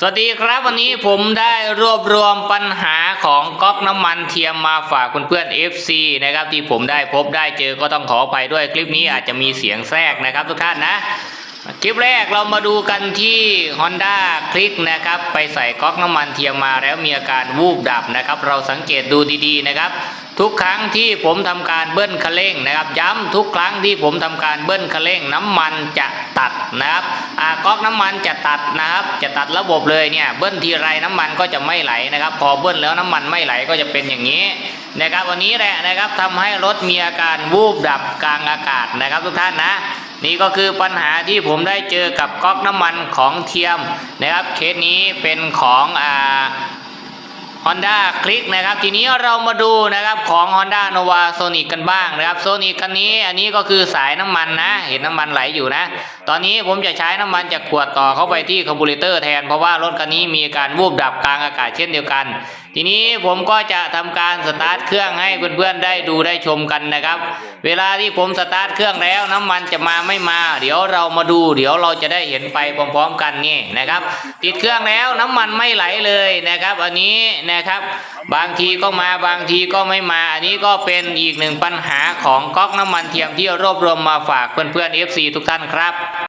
สวัสดีครับวันนี้ผมได้รวบรวมปัญหาของก๊อกน้ำมันเทียมมาฝากเพื่อนๆ FC นะครับที่ผมได้พบได้เจอก็ต้องขอไปด้วยคลิปนี้อาจจะมีเสียงแทรกนะครับทุกท่านนะ คลิปแรกเรามาดูกันที่ Honda คลิกนะครับไปใส่ก๊อกน้ำมันเทียมมาแล้วมีอาการวูบดับนะครับ เราสังเกตดูดีๆนะครับ ทุกครั้งที่ผมทำการเบิ้ลคันเร่งนะครับ ย้ำทุกครั้งที่ผมทำการเบิ้ลคันเร่ง น้ำมันจะตัดนะครับอ่าก๊อกน้ำมันจะตัดนะครับ จะตัดระบบเลยเนี่ยเบิ้ลทีไรน้ำมันก็จะไม่ไหลนะครับ พอเบิ้ลแล้วน้ำมันไม่ไหลก็จะเป็นอย่างนี้นะครับวันนี้แหละนะครับทำให้รถมีอาการวูบดับกลางอากาศนะครับ ทุกท่านนะนี่ก็คือปัญหาที่ผมได้เจอกับก๊อกน้ำมันของเทียมนะครับเคสนี้เป็นของอ่า Honda คลิกนะครับ ทีนี้เรามาดูนะครับของ Honda Nova Sonic กันบ้างนะครับ Sonic คันนี้อันนี้ก็คือสายน้ำมันนะ เห็นน้ำมันไหลอยู่นะ ตอนนี้ผมจะใช้น้ำมันจากขวดต่อเข้าไปที่คาร์บูเรเตอร์แทน เพราะว่ารถคันนี้มีการวูบดับกลางอากาศเช่นเดียวกันทีนี้ผมก็จะทำการสตาร์ทเครื่องให้เพื่อนๆได้ดูได้ชมกันนะครับ เวลาที่ผมสตาร์ทเครื่องแล้วน้ำมันจะมาไม่มา เดี๋ยวเรามาดู เดี๋ยวเราจะได้เห็นไปพร้อมๆ กันนี่นะครับ ติดเครื่องแล้วน้ำมันไม่ไหลเลยนะครับ อันนี้นะครับ บางทีก็มาบางทีก็ไม่มา อันนี้ก็เป็นอีกหนึ่งปัญหาของก๊อกน้ำมันเทียมที่รวบรวมมาฝากเพื่อนๆ FC ทุกท่านครับ